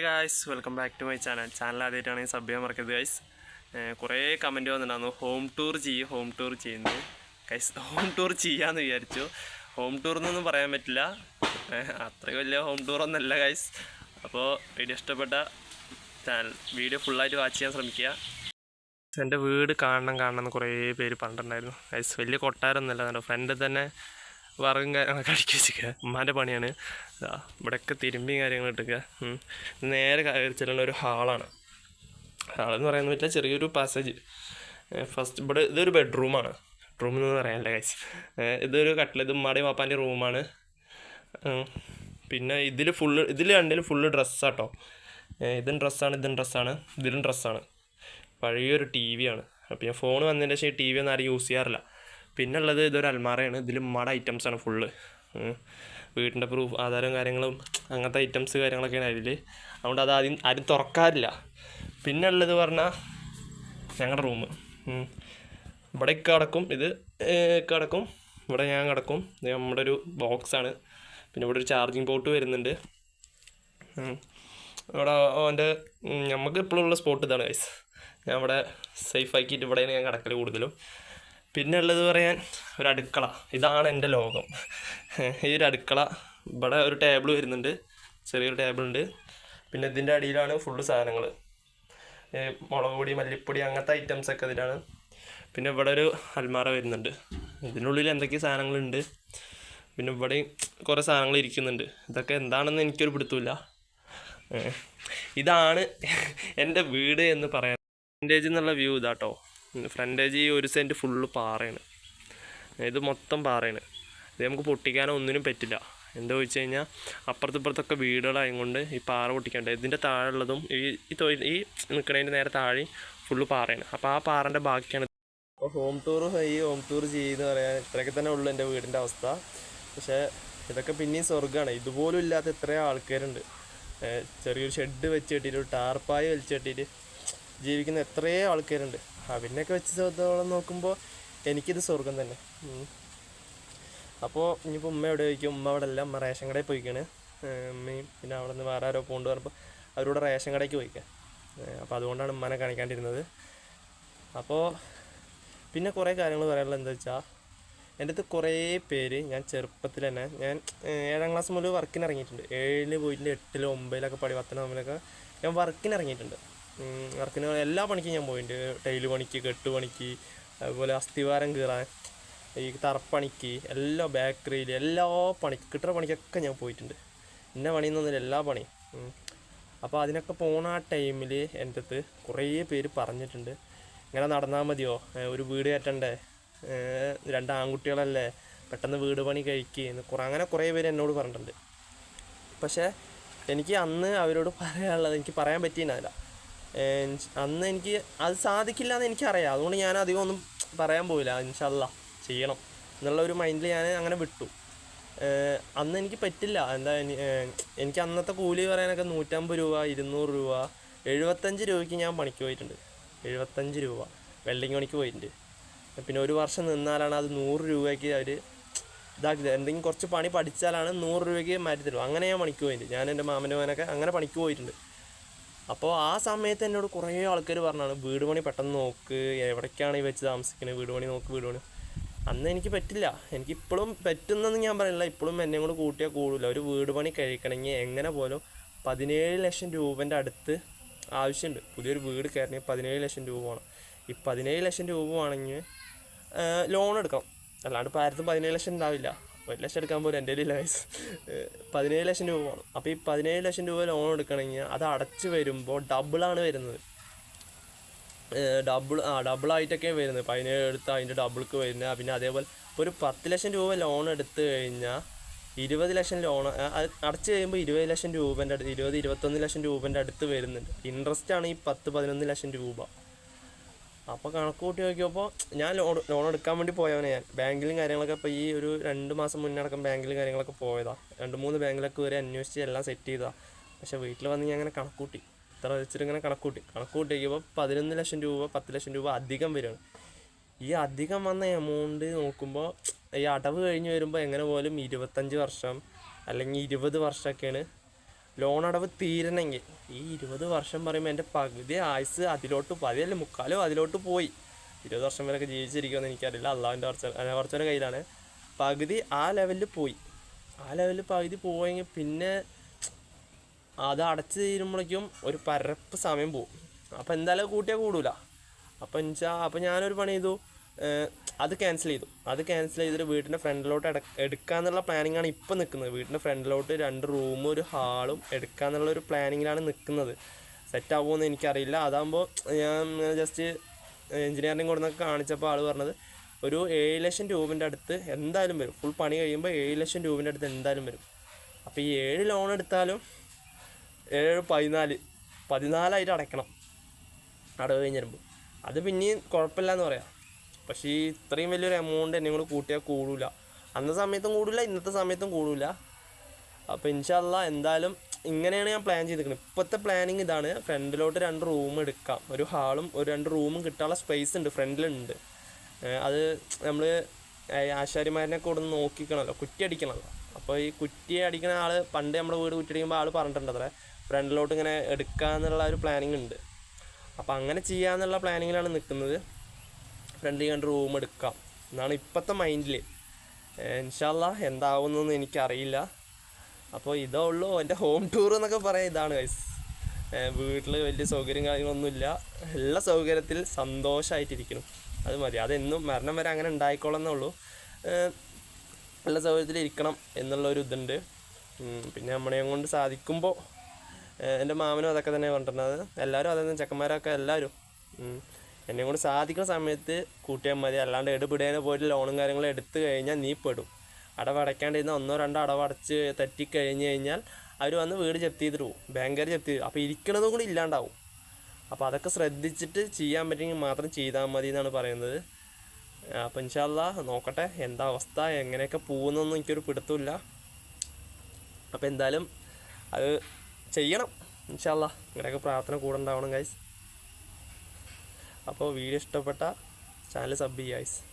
Guys welcome back to my channel channel ആദ്യമായിട്ടാണെങ്കിൽ sub ചെയ്യാൻ മറക്കരുത് guys കുറേ കമന്റ് വന്നിട്ടുണ്ടായിരുന്നു. ഹോം ടൂർ ചെയ്യും ഹോം ടൂർ ചെയ്യുന്നത് ഗൈസ് ഹോം ടൂർ ചെയ്യാമെന്ന് വിചാരിച്ചു. ഹോം ടൂർ എന്നൊന്നും പറയാൻ പറ്റില്ല. അത്രയും വലിയ ഹോം ടൂർ ഒന്നല്ല ഗൈസ് അപ്പോൾ വീഡിയോ ഇഷ്ടപ്പെട്ട ചാനൽ വീഡിയോ ഫുള്ളായിട്ട് വാച്ച് ചെയ്യാൻ ശ്രമിക്കുക. എന്റെ വീട് കാണണം കാണണം എന്ന് കുറേ പേര് പണ്ടുണ്ടായിരുന്നു ഗൈസ് വലിയ കൊട്ടാരമൊന്നുമല്ല എന്റെ ഫ്രണ്ടിൽ തന്നെ വറകും കാര്യങ്ങളൊക്കെ അടിക്കി വെച്ചിരിക്കുക ഉമ്മാന്റെ പണിയാണ്. ഇവിടെയൊക്കെ തിരുമ്പിയും കാര്യങ്ങൾ ഇട്ടൊക്കെ നേരെ കയറി ഒരു ഹാളാണ്. ഹാളെന്ന് പറയാൻ പറ്റില്ല ചെറിയൊരു പാസേജ് ഫസ്റ്റ് ഇവിടെ ഇതൊരു ബെഡ്റൂമാണ് റൂം എന്ന് പറയാനല്ല കാശ് ഇതൊരു കട്ടിൽ ഇത് ഉമ്മാടെയും വാപ്പാന്റെ റൂമാണ് പിന്നെ ഇതിൽ ഫുള്ള് ഇതിൽ രണ്ടിലും ഫുള്ള് ഡ്രസ്സാട്ടോ ഇതും ഡ്രസ്സാണ് ഇതും ഡ്രസ്സാണ് ഇതിലും ഡ്രസ്സാണ് പഴയൊരു ടി വി ആണ്. അപ്പോൾ ഞാൻ ഫോൺ വന്നതിന്റെ ശേഷം ടി വി ഒന്നും ആരും യൂസ് ചെയ്യാറില്ല. പിന്നെ ഉള്ളത് ഇതൊരു അൽമാറയാണ്. ഇതിൽ മട ഐറ്റംസ് ആണ് ഫുള്ള് വീടിന്റെ പ്രൂഫ് ആധാരം കാര്യങ്ങളും അങ്ങനത്തെ ഐറ്റംസ് കാര്യങ്ങളൊക്കെയാണ് അതിൽ അതുകൊണ്ട് അത് ആദ്യം ആരും തുറക്കാറില്ല. പിന്നെ ഉള്ളത് പറഞ്ഞാൽ ഞങ്ങളുടെ റൂം ഇവിടെ കിടക്കും. ഇത് കിടക്കും. ഇവിടെ ഞാൻ കിടക്കും. ഇത് നമ്മുടെ ഒരു ബോക്സാണ് പിന്നെ ഇവിടെ ഒരു ചാർജിങ് പോർട്ട് വരുന്നുണ്ട്. ഇവിടെ അവന്റെ നമുക്ക് ഇപ്പോഴുള്ള സ്പോട്ട് ഇതാണ് ഗൈസ് ഞാൻ ഇവിടെ സേഫ് ആക്കിയിട്ട് ഇവിടെയാണ് ഞാൻ കിടക്കൽ കൂടുതലും. പിന്നെ ഉള്ളത് പറയാൻ ഒരു അടുക്കള. ഇതാണ് എന്റെ ലോകം. ഈ ഒരു അടുക്കള. ഇവിടെ ഒരു ടേബിൾ വരുന്നുണ്ട്. ചെറിയൊരു ടേബിൾ ഉണ്ട്. പിന്നെ ഇതിന്റെ അടിയിലാണ് ഫുള്ള് സാധനങ്ങൾ മുളക് പൊടി മല്ലിപ്പൊടി അങ്ങനത്തെ ഐറ്റംസ് ഒക്കെ ഇതിലാണ്. പിന്നെ ഇവിടെ ഒരു അൽമാറ വരുന്നുണ്ട്. ഇതിനുള്ളിൽ എന്തൊക്കെ സാധനങ്ങളുണ്ട്? പിന്നെ ഇവിടെയും കുറേ സാധനങ്ങൾ ഇരിക്കുന്നുണ്ട്. ഇതൊക്കെ എന്താണെന്ന് എനിക്കൊരു പിടുത്തമില്ല. ഇതാണ് എന്റെ വീട് എന്ന് പറയാൻ. വിന്റേജ് എന്നുള്ള വ്യൂ ഇതാട്ടോ. ഫ്രണ്ടേജ് ഈ ഒരു സെന്റ് ഫുള്ള് പാറയാണ്. ഇത് മൊത്തം പാറയാണ്. ഇത് നമുക്ക് പൊട്ടിക്കാനോ ഒന്നിനും പറ്റില്ല. എന്താ വെച്ച് കഴിഞ്ഞാൽ അപ്പുറത്തിപ്പുറത്തൊക്കെ വീടുകളായതുകൊണ്ട് ഈ പാറ പൊട്ടിക്കണ്ട ഇതിന്റെ താഴെയുള്ളതും ഈ ഈ തൊഴിൽ ഈ നിൽക്കണതിന്റെ നേരെ താഴെ ഫുള്ള് പാറയാണ്. അപ്പോൾ ആ പാറന്റെ ബാക്കിയാണ്. അപ്പോൾ ഹോം ടൂർ ഈ ഹോം ടൂർ ചെയ്യുന്ന പറയാൻ ഇത്രയൊക്കെ തന്നെ ഉള്ളൂ എന്റെ വീടിന്റെ അവസ്ഥ. പക്ഷേ ഇതൊക്കെ പിന്നെയും സ്വർഗമാണ്. ഇതുപോലും ഇല്ലാത്ത എത്രയോ ആൾക്കാരുണ്ട്. ചെറിയൊരു ഷെഡ് വെച്ച് കെട്ടിയിട്ട് ടാർപ്പായ വലിച്ച് കെട്ടിയിട്ട് ജീവിക്കുന്ന എത്രയോ ആൾക്കാരുണ്ട്. അവരിനൊക്കെ ചോദിച്ചോളം നോക്കുമ്പോൾ എനിക്കിത് സ്വർഗം തന്നെ. അപ്പോൾ ഇനിയിപ്പോൾ ഉമ്മ എവിടെ ചോദിക്കും? ഉമ്മ അവിടെ എല്ലാം ഉമ്മ റേഷൻ കടയിൽ പോയിക്കാണ്. ഉമ്മയും പിന്നെ അവിടെ നിന്ന് വേറെ ആരോ പോണ്ട് പറഞ്ഞപ്പോൾ അവരോട് റേഷൻ കടയ്ക്ക് പോയിക്കാം. അപ്പോൾ അതുകൊണ്ടാണ് ഉമ്മനെ കാണിക്കാണ്ടിരുന്നത്. അപ്പോൾ പിന്നെ കുറേ കാര്യങ്ങൾ പറയാനുള്ളത് എന്താ വെച്ചാൽ എന്റെ അടുത്ത് കുറേ പേര് ഞാൻ ചെറുപ്പത്തിൽ തന്നെ ഞാൻ ഏഴാം ക്ലാസ് മുതൽ വർക്കിന് ഇറങ്ങിയിട്ടുണ്ട്. ഏഴിൽ പോയിട്ടുണ്ട് എട്ടിലും ഒമ്പതിലൊക്കെ പടി പത്തിന് തമ്മിലൊക്കെ ഞാൻ വർക്കിന് ഇറങ്ങിയിട്ടുണ്ട്. വർക്കിന് എല്ലാ പണിക്കും ഞാൻ പോയിട്ടുണ്ട്. ടൈൽ പണിക്ക് കെട്ട് പണിക്ക് അതുപോലെ അസ്ഥിവാരം കീറാൻ ഈ തറപ്പണിക്ക് എല്ലാ ബേക്കറിയിൽ എല്ലാ പണിക്ക് കിട്ടുന്ന പണിക്കൊക്കെ ഞാൻ പോയിട്ടുണ്ട്. ഇന്ന പണിയെന്നൊന്നുമില്ല എല്ലാ പണിയും. അപ്പോൾ അതിനൊക്കെ പോണ ആ ടൈമിൽ എന്റെ അടുത്ത് കുറേ പേര് പറഞ്ഞിട്ടുണ്ട്. ഇങ്ങനെ നടന്നാൽ മതിയോ? ഒരു വീട് കയറ്റണ്ടേ രണ്ട് ആൺകുട്ടികളല്ലേ? പെട്ടെന്ന് വീട് പണി കഴിക്കുക കുറേ അങ്ങനെ കുറേ പേര് എന്നോട് പറഞ്ഞിട്ടുണ്ട്. പക്ഷേ എനിക്ക് അന്ന് അവരോട് പറയാനുള്ളത് എനിക്ക് പറയാൻ പറ്റിയില്ല. അന്ന് എനിക്ക് അത് സാധിക്കില്ല എന്ന് എനിക്കറിയാം. അതുകൊണ്ട് ഞാൻ അധികം ഒന്നും പറയാൻ പോയില്ല ഇൻഷല്ല ചെയ്യണം എന്നുള്ള ഒരു മൈൻഡിൽ ഞാൻ അങ്ങനെ വിട്ടു. അന്ന് എനിക്ക് പറ്റില്ല. എന്താ എനിക്ക് അന്നത്തെ കൂലി പറയാനൊക്കെ നൂറ്റമ്പത് രൂപ ഇരുന്നൂറ് രൂപ എഴുപത്തഞ്ച് രൂപയ്ക്ക് ഞാൻ പണിക്ക് പോയിട്ടുണ്ട്. എഴുപത്തഞ്ച് രൂപ വെൽഡിങ് പണിക്ക് പോയിട്ടുണ്ട്. പിന്നെ ഒരു വർഷം നിന്നാലാണ് അത് നൂറ് രൂപയ്ക്ക് അവർ ഇതാക്കി എന്തെങ്കിലും കുറച്ച് പണി പഠിച്ചാലാണ് നൂറ് രൂപയ്ക്ക് മാറ്റി തരും അങ്ങനെ ഞാൻ പണിക്ക് പോയിട്ടുണ്ട്. ഞാൻ എന്റെ മാമന്റെ മോനൊക്കെ അങ്ങനെ പണിക്ക് പോയിട്ടുണ്ട്. അപ്പോൾ ആ സമയത്ത് എന്നോട് കുറേ ആൾക്കാർ പറഞ്ഞാണ് വീട് പണി പെട്ടെന്ന് നോക്ക് എവിടേക്കാണ് ഈ വെച്ച് താമസിക്കുന്നത് വീട് പണി നോക്ക് വീട് പണി അന്ന് എനിക്ക് പറ്റില്ല. എനിക്ക് ഇപ്പോഴും പറ്റുന്നെന്ന് ഞാൻ പറയില്ല ഇപ്പോഴും എന്നെ കൂടെ കൂട്ടിയാൽ കൂടില്ല ഒരു വീട് പണി കഴിക്കണമെങ്കിൽ എങ്ങനെ പോലും പതിനേഴ് ലക്ഷം രൂപന്റെ അടുത്ത് ആവശ്യമുണ്ട് പുതിയൊരു വീട് കയറണമെങ്കിൽ പതിനേഴ് ലക്ഷം രൂപ വേണം. ഈ പതിനേഴ് ലക്ഷം രൂപ വേണമെങ്കിൽ ലോൺ എടുക്കണം. അല്ലാണ്ട് ഇപ്പോൾ ആരും പതിനേഴ് ലക്ഷം ഉണ്ടാവില്ല. ഒരു ലക്ഷം എടുക്കാൻ പോലും എന്റെ കയ്യിലില്ല ഗൈസ് പതിനേഴ് ലക്ഷം രൂപ വേണം. അപ്പോൾ ഈ പതിനേഴ് ലക്ഷം രൂപ ലോൺ എടുക്കണമെങ്കിൽ അത് അടച്ച് വരുമ്പോൾ ഡബിളാണ് വരുന്നത്. ഡബിൾ ആ ഡബിളായിട്ടൊക്കെ വരുന്നത്. പതിനേഴ് എടുത്ത് അതിന്റെ ഡബിൾക്ക് വരുന്നത് പിന്നെ അതേപോലെ ഇപ്പോൾ ഒരു പത്ത് ലക്ഷം രൂപ ലോൺ എടുത്ത് കഴിഞ്ഞാൽ ഇരുപത് ലക്ഷം ലോൺ അടച്ച് കഴിയുമ്പോൾ ഇരുപത് ലക്ഷം രൂപേന്റെ അടുത്ത് ഇരുപത് ഇരുപത്തൊന്ന് ലക്ഷം രൂപേന്റെ അടുത്ത് വരുന്നുണ്ട്. ഇൻട്രസ്റ്റ് ആണ് ഈ പത്ത് പതിനൊന്ന് ലക്ഷം രൂപ. അപ്പോൾ കണക്ക് കൂട്ടി നോക്കിയപ്പോൾ ഞാൻ ലോൺ ലോൺ എടുക്കാൻ വേണ്ടി പോയവനെ ഞാൻ. ബാങ്കിലും കാര്യങ്ങളൊക്കെ ഇപ്പോൾ ഈ ഒരു രണ്ട് മാസം മുന്നേ അടക്കം ബാങ്കിലും കാര്യങ്ങളൊക്കെ പോയതാ. രണ്ട് മൂന്ന് ബാങ്കിലൊക്കെ വരെ അന്വേഷിച്ച് എല്ലാം സെറ്റ് ചെയ്താ പക്ഷേ വീട്ടിൽ വന്ന് ഞാൻ അങ്ങനെ കണക്കൂട്ടി ഇത്ര വെച്ചിട്ട് ഇങ്ങനെ കണക്കൂട്ടി കണക്കൂട്ടി നോക്കിയപ്പോൾ പതിനൊന്ന് ലക്ഷം രൂപ പത്ത് ലക്ഷം രൂപ അധികം വരികയാണ് ഈ അധികം വന്ന എമൗണ്ട് നോക്കുമ്പോൾ ഈ അടവ് കഴിഞ്ഞ് വരുമ്പോൾ എങ്ങനെ പോലും ഇരുപത്തഞ്ച് വർഷം അല്ലെങ്കിൽ ഇരുപത് വർഷമൊക്കെയാണ് ലോൺ അടവ് തീരണമെങ്കിൽ ഈ ഇരുപത് വർഷം പറയുമ്പോൾ എന്റെ പകുതി ആയുസ് അതിലോട്ട് പതിയല്ല മുക്കാലോ അതിലോട്ട് പോയി. ഇരുപത് വർഷം വരെയൊക്കെ ജീവിച്ചിരിക്കുമെന്ന് എനിക്കറിയില്ല. അള്ളാഹുവിന്റെ കുറച്ച് കുറച്ചവരുടെ കയ്യിലാണ്. പകുതി ആ ലെവലിൽ പോയി. ആ ലെവലിൽ പകുതി പോയെങ്കിൽ പിന്നെ അത് അടച്ച് തീരുമ്പോഴേക്കും ഒരു പരപ്പ് സമയം പോകും അപ്പോൾ എന്തായാലും കൂട്ടിയാൽ കൂടൂല. അപ്പോൾ എന്നുവെച്ചാൽ അപ്പോൾ ഞാനൊരു പണി ചെയ്തു. അത് ക്യാൻസൽ ചെയ്തു. അത് ക്യാൻസൽ ചെയ്തിട്ട് വീട്ടിന്റെ ഫ്രണ്ടിലോട്ട് എട എടുക്കാമെന്നുള്ള പ്ലാനിങ് ആണ് ഇപ്പം നിൽക്കുന്നത് വീട്ടിന്റെ ഫ്രണ്ടിലോട്ട് രണ്ട് റൂമും ഒരു ഹാളും എടുക്കാമെന്നുള്ള ഒരു പ്ലാനിങ്ങിലാണ് നിൽക്കുന്നത് സെറ്റ് ആകുമോയെന്ന് എനിക്കറിയില്ല. അതാകുമ്പോൾ ഞാൻ ജസ്റ്റ് എഞ്ചിനീയറിംഗ് കൊടുന്നൊക്കെ കാണിച്ചപ്പോൾ ആൾ പറഞ്ഞത് ഒരു ഏഴ് ലക്ഷം രൂപന്റെ അടുത്ത് എന്തായാലും വരും. ഫുൾ പണി കഴിയുമ്പോൾ ഏഴ് ലക്ഷം രൂപന്റെ അടുത്ത് എന്തായാലും വരും. അപ്പോൾ ഈ ഏഴ് ലോൺ എടുത്താലും ഏഴ് പതിനാല് പതിനാലായിട്ട് അടയ്ക്കണം. അടവ് കഴിഞ്ഞ് വരുമ്പോൾ അത് പിന്നെയും കുഴപ്പമില്ല എന്ന് പറയാം. പക്ഷേ ഈ ഇത്രയും വലിയൊരു എമൗണ്ട് എന്നെ കൂടെ കൂട്ടിയാൽ കൂടില്ല അന്ന സമയത്തും കൂടില്ല ഇന്നത്തെ സമയത്തും കൂടില്ല അപ്പോൾ ഇൻഷല്ല എന്തായാലും ഇങ്ങനെയാണ് ഞാൻ പ്ലാൻ ചെയ്തിരിക്കുന്നത് ഇപ്പോഴത്തെ പ്ലാനിങ് ഇതാണ് ഫ്രണ്ടിലോട്ട് രണ്ട് റൂം എടുക്കാം. ഒരു ഹാളും ഒരു രണ്ട് റൂമും കിട്ടാനുള്ള സ്പേസ് ഉണ്ട് ഫ്രണ്ടിലുണ്ട്. അത് നമ്മൾ ആശാരിമാരനെ കൂടെ നോക്കിക്കണമല്ലോ കുറ്റി അടിക്കണമല്ലോ അപ്പോൾ ഈ കുറ്റി അടിക്കുന്ന ആൾ പണ്ട് നമ്മുടെ വീട് കുറ്റി അടിക്കുമ്പോൾ ആൾ പറഞ്ഞിട്ടുണ്ട് അത്ര ഫ്രണ്ടിലോട്ട് ഇങ്ങനെ എടുക്കാന്നുള്ള ഒരു പ്ലാനിങ് ഉണ്ട്. അപ്പോൾ അങ്ങനെ ചെയ്യാമെന്നുള്ള പ്ലാനിങ്ങിലാണ് നിൽക്കുന്നത് ഫ്രണ്ടിൽ കണ്ട് റൂം എടുക്കാം. എന്നാണ് ഇപ്പോഴത്തെ മൈൻഡിൽ ഇൻഷാല്ല എന്താവുന്നതെന്ന് എനിക്കറിയില്ല. അപ്പോൾ ഇതേ ഉള്ളൂ. എന്റെ ഹോം ടൂർ എന്നൊക്കെ പറയാം ഇതാണ് ഗൈസ് വീട്ടിൽ വലിയ സൗകര്യം കാര്യങ്ങളൊന്നുമില്ല. എല്ലാ സൗകര്യത്തിൽ സന്തോഷമായിട്ടിരിക്കണം അത് മതി. അതെന്നും മരണം വരെ അങ്ങനെ ഉണ്ടായിക്കോളെന്നേ ഉള്ളൂ നല്ല സൗകര്യത്തിൽ ഇരിക്കണം എന്നുള്ളൊരു പിന്നെ നമ്മളെയും കൊണ്ട് സാധിക്കുമ്പോൾ എന്റെ മാമനും അതൊക്കെ തന്നെ കൊണ്ടുവരുന്നത്. എല്ലാവരും അതായത് ചെക്കന്മാരൊക്കെ എല്ലാവരും. എന്നെ കൊണ്ട് സാധിക്കുന്ന സമയത്ത് കൂട്ടിയാൽ മതി. അല്ലാണ്ട് എടുപിടേനെ പോയിട്ട് ലോണും കാര്യങ്ങളും എടുത്തു കഴിഞ്ഞാൽ നീ പെടും. അടവടയ്ക്കാണ്ടിരുന്ന ഒന്നോ രണ്ടോ അടവടച്ച് തെറ്റിക്കഴിഞ്ഞ് കഴിഞ്ഞാൽ അവർ വന്ന് വീട് ജപ്തി ചെയ്തിട്ട് പോകും ബാങ്കുകാർ ജപ്തി ചെയ്തു അപ്പോൾ ഇരിക്കണതും കൂടി ഇല്ലാണ്ടാവും. അപ്പോൾ അതൊക്കെ ശ്രദ്ധിച്ചിട്ട് ചെയ്യാൻ പറ്റുമെങ്കിൽ മാത്രം ചെയ്താൽ മതി എന്നാണ് പറയുന്നത്. അപ്പം ഇൻഷാല്ല നോക്കട്ടെ എന്താ അവസ്ഥ എങ്ങനെയൊക്കെ പോകുന്നൊന്നും എനിക്കൊരു പിടുത്തമില്ല അപ്പോൾ എന്തായാലും അത് ചെയ്യണം. ഇൻഷാല്ല ഇങ്ങനെയൊക്കെ പ്രാർത്ഥന കൂടെ ഉണ്ടാവണം ഗൈസ് അപ്പോൾ വീഡിയോ ഇഷ്ടപ്പെട്ട ചാനൽ സബ് ചെയ്യുക